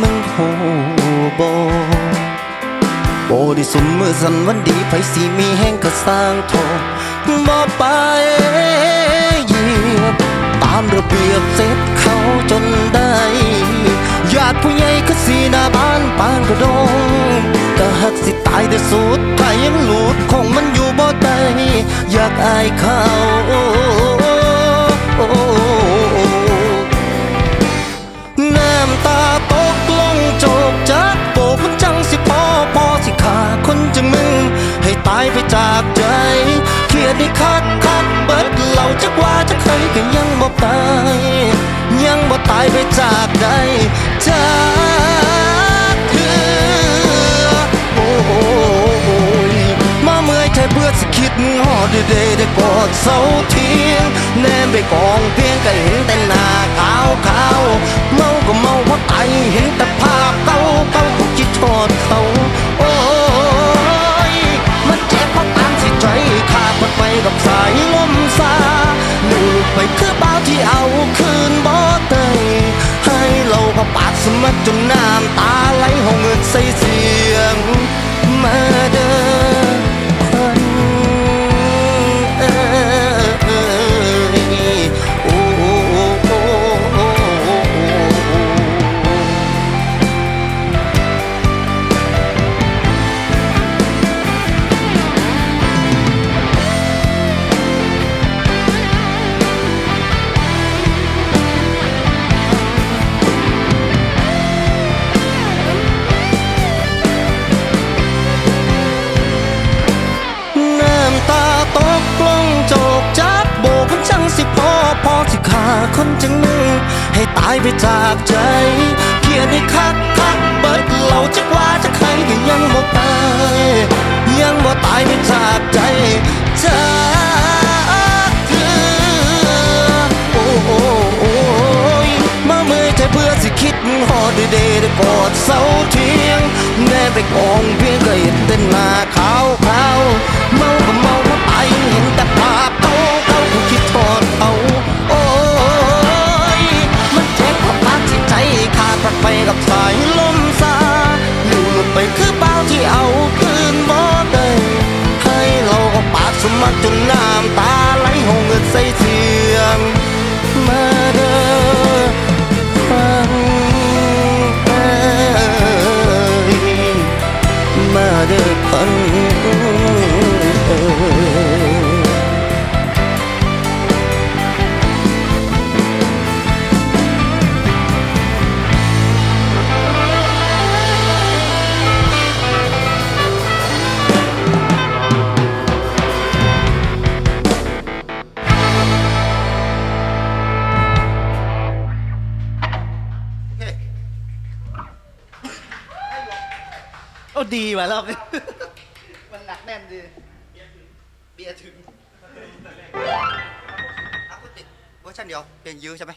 มึงหูบโบดิสุมมือสันวันดีไฟสีมีแห้งก็สร้างโทบ่ไปยีบตามระเบียบเสร็จเขาจนได้ญาติผู้ใหญ่ก็สีหน้าบ้านปานกระดงก็หักสิตายแต่สุดท้ายยังหลุดของมันอยู่บ่ได้อยากอายเขา ยก็ยังบ่ตาย ยังบ่ตายไปจากใดจากเธอโอ้ยมาเมื่อยแค่เบื่อสิคิดหอดเดย์ได้กอดเสาเทียงแนมไปกองเพียงก็เห็นแต่หน้าขาวขาวเมาก็เมาเพราะไตเห็น เอาคืนบ่ได้ให้เราก็ปากสมัครจนหน้า คนจังมึงให้ตายไปจากใจเกียดให้คักคักเบิดเราจะว่าจะใครก็ยังบ่ตาย ยังบ่ตายไปจากใจจากเธอโอ้โอ้โอ้ยมาเมื่อยใจเพื่อสิคิดฮอดเดย์ได้กอดเสาเทียงแน่ไปกองเพียงก็เห็นแต่หน้าขาวขา มา เด้อคนเอ้ยโอ้ดีว่ะรอบนี้ มันหนักแน่นดี เบียร์ถึงเวอร์ชันเดียวเพลงยื้อใช่ไหม